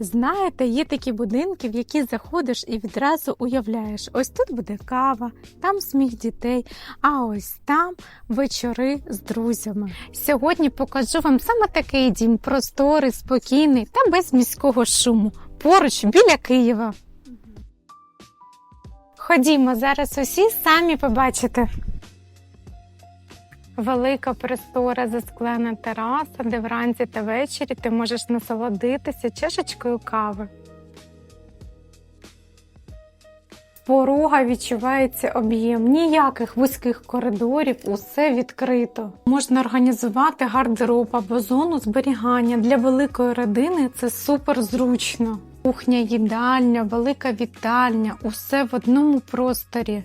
Знаєте, є такі будинки, в які заходиш і відразу уявляєш: ось тут буде кава, там сміх дітей, а ось там вечори з друзями. Сьогодні покажу вам саме такий дім, просторий, спокійний та без міського шуму, поруч біля Києва. Ходімо, зараз усі самі побачите. Велика простора засклена тераса, де вранці та ввечері ти можеш насолодитися чашечкою кави. Порога відчувається об'єм, ніяких вузьких коридорів, усе відкрито. Можна організувати гардероб або зону зберігання для великої родини. Це супер зручно. Кухня, їдальня, велика вітальня, усе в одному просторі.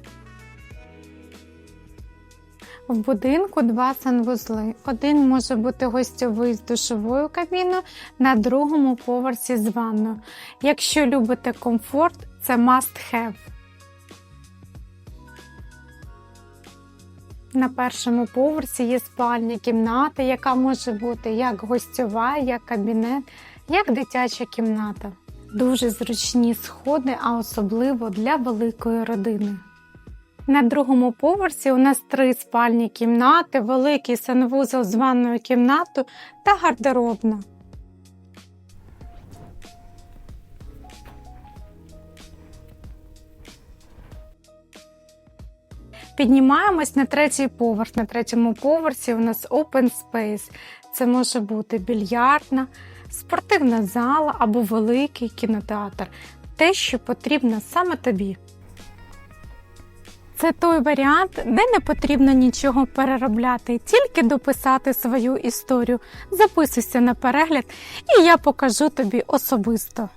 В будинку два санвузли. Один може бути гостьовий з душовою кабіною, на другому поверсі з ванною. Якщо любите комфорт, це must have. На першому поверсі є спальня кімната, яка може бути як гостьова, як кабінет, як дитяча кімната. Дуже зручні сходи, а особливо для великої родини. На другому поверсі у нас три спальні кімнати, великий санвузол з ванною кімнатою та гардеробна. Піднімаємось на третій поверх. На третьому поверсі у нас open space. Це може бути більярдна, спортивна зала або великий кінотеатр. Те, що потрібно саме тобі. Це той варіант, де не потрібно нічого переробляти, тільки дописати свою історію. Записуйся на перегляд, і я покажу тобі особисто.